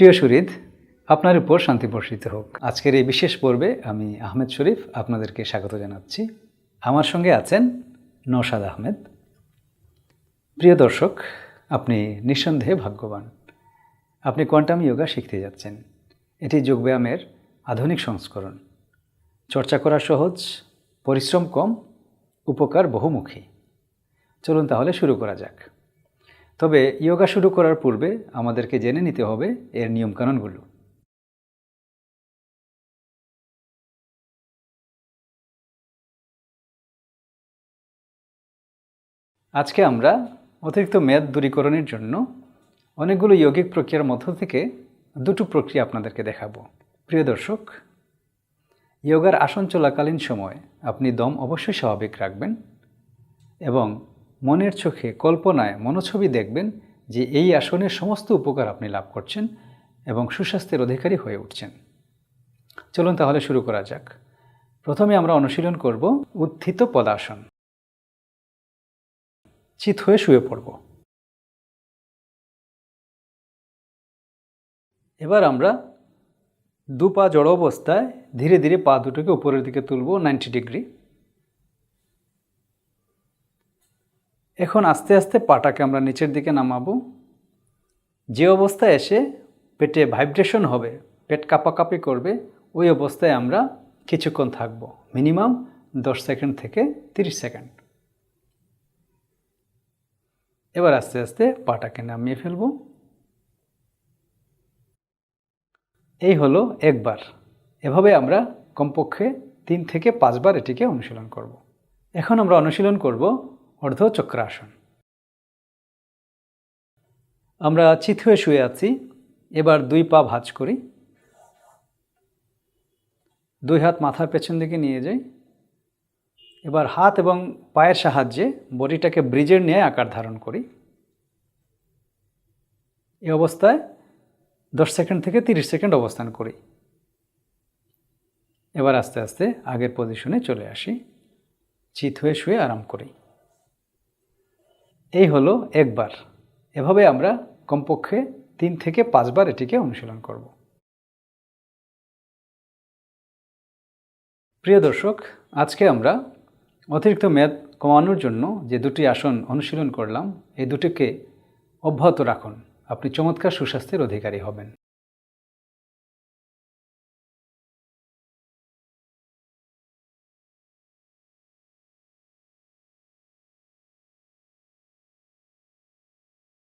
প্রিয় সুরিদ আপনার উপর শান্তি বর্ষিত হোক। আজকের এই বিশেষ পর্বে আমি আহমেদ শরীফ আপনাদেরকে স্বাগত জানাচ্ছি। আমার সঙ্গে আছেন নৌসাদ আহমেদ। প্রিয় দর্শক, আপনি নিঃসন্দেহে ভাগ্যবান। আপনি কোয়ান্টাম যোগা শিখতে যাচ্ছেন। এটি যোগব্যায়ামের আধুনিক সংস্করণ। চর্চা করা সহজ, পরিশ্রম কম, উপকার বহুমুখী। চলুন তাহলে শুরু করা যাক। তবে যোগা শুরু করার পূর্বে আমাদেরকে জেনে নিতে হবে এর নিয়মকানুনগুলো। আজকে আমরা অতিরিক্ত মেদ দূরীকরণের জন্য অনেকগুলো যৌগিক প্রক্রিয়ার মধ্য থেকে দুটো প্রক্রিয়া আপনাদেরকে দেখাবো। প্রিয় দর্শক যোগার আসন চলাকালীন সময় আপনি দম অবশ্যই স্বাভাবিক রাখবেন এবং মনের চোখে কল্পনায় মনোছবি দেখবেন যে এই আসনের সমস্ত উপকার আপনি লাভ করছেন এবং সুস্বাস্থ্যের অধিকারী হয়ে উঠছেন। চলুন তাহলে শুরু করা যাক। প্রথমে আমরা অনুশীলন করব উত্থিত পদাসন। চিত হয়ে শুয়ে পড়ব। এবার আমরা দু পা জড় অবস্থায় ধীরে ধীরে পা দুটোকে উপরের দিকে তুলব নাইনটি ডিগ্রি। এখন আস্তে আস্তে পাটাকে আমরা নিচের দিকে নামাবো। যে অবস্থায় এসে পেটে ভাইব্রেশন হবে, পেট কাঁপাকাঁপি করবে, ওই অবস্থায় আমরা কিছুক্ষণ থাকব। মিনিমাম দশ সেকেন্ড থেকে তিরিশ সেকেন্ড এবার আস্তে আস্তে পাটাকে নামিয়ে ফেলব। এই হলো একবার। এভাবে আমরা কমপক্ষে তিন থেকে পাঁচবার এটিকে অনুশীলন করব। এখন আমরা অনুশীলন করব অর্ধ চক্রাসন আমরা চিত হয়ে শুয়ে আছি, এবার দুই পা ভাঁজ করি। দুই হাত মাথার পেছন দিকে নিয়ে যাই। এবার হাত এবং পায়ের সাহায্যে বডিটাকে ব্রিজের নিয়ে আকার ধারণ করি। এই অবস্থায় দশ সেকেন্ড থেকে তিরিশ সেকেন্ড অবস্থান করি। এবার আস্তে আস্তে আগের পজিশনে চলে আসি। চিত হয়ে শুয়ে আরাম করি। এই হলো একবার। এভাবে আমরা কমপক্ষে তিন থেকে পাঁচবার এটিকে অনুশীলন করব। প্রিয় দর্শক, আজকে আমরা অতিরিক্ত মেয়াদ কমানোর জন্য যে দুটি আসন অনুশীলন করলাম, এই দুটিকে অব্যাহত রাখুন। আপনি চমৎকার সুস্বাস্থ্যের অধিকারী হবেন।